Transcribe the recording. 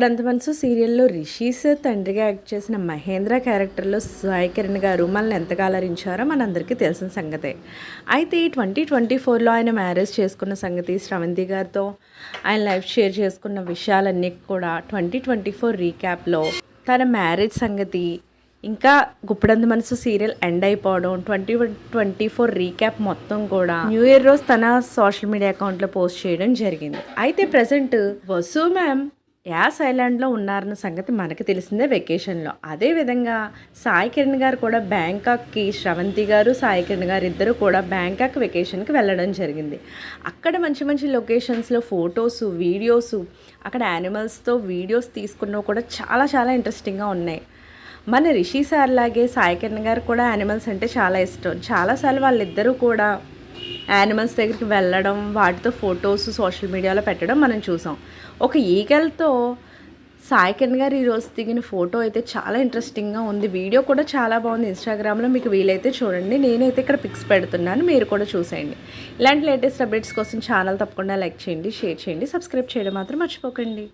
ఇప్పుడంత మనసు సీరియల్లో రిషీస్ తండ్రిగా యాక్ట్ చేసిన మహేంద్ర క్యారెక్టర్లో సాయి కిరణ్ గారు మనల్ని ఎంతగా అలరించారో మనందరికీ తెలిసిన సంగతే. అయితే ఈ ట్వంటీ ట్వంటీ ఫోర్లో ఆయన మ్యారేజ్ చేసుకున్న సంగతి శ్రవంతి గారితో ఆయన లైఫ్ షేర్ చేసుకున్న విషయాలన్నీ కూడా ట్వంటీ ట్వంటీ ఫోర్ రీక్యాప్లో తన మ్యారేజ్ సంగతి ఇంకా గుప్పడంత మనసు సీరియల్ ఎండ్ అయిపోవడం ట్వంటీ ట్వంటీ ఫోర్ రీక్యాప్ మొత్తం కూడా న్యూ ఇయర్ రోజు తన సోషల్ మీడియా అకౌంట్లో పోస్ట్ చేయడం జరిగింది. అయితే ప్రజెంట్ వసు మ్యామ్ యాస్ ఐలాండ్లో ఉన్నారన్న సంగతి మనకు తెలిసిందే వెకేషన్లో. అదేవిధంగా సాయి కిరణ్ గారు కూడా బ్యాంకాక్కి శ్రవంతి గారు సాయి కిరణ్ గారు ఇద్దరు కూడా బ్యాంకాక్ వెకేషన్కి వెళ్ళడం జరిగింది. అక్కడ మంచి మంచి లొకేషన్స్లో ఫొటోస్ వీడియోస్ అక్కడ యానిమల్స్తో వీడియోస్ తీసుకున్నవి కూడా చాలా చాలా ఇంట్రెస్టింగ్గా ఉన్నాయి. మన రిషి సార్ లాగే సాయి కిరణ్ గారు కూడా యానిమల్స్ అంటే చాలా ఇష్టం. చాలాసార్లు వాళ్ళిద్దరూ కూడా యానిమల్స్ దగ్గరికి వెళ్ళడం వాటితో ఫొటోస్ సోషల్ మీడియాలో పెట్టడం మనం చూసాం. ఒక ఈగల్తో సాయి గారు ఈరోజు దిగిన ఫోటో అయితే చాలా ఇంట్రెస్టింగ్గా ఉంది. వీడియో కూడా చాలా బాగుంది. ఇన్స్టాగ్రామ్లో మీకు వీలైతే చూడండి. నేనైతే ఇక్కడ పిక్స్ పెడుతున్నాను. మీరు కూడా చూసేయండి. ఇలాంటి లేటెస్ట్ అప్డేట్స్ కోసం ఛానల్ తప్పకుండా లైక్ చేయండి షేర్ చేయండి సబ్స్క్రైబ్ చేయడం మాత్రం మర్చిపోకండి.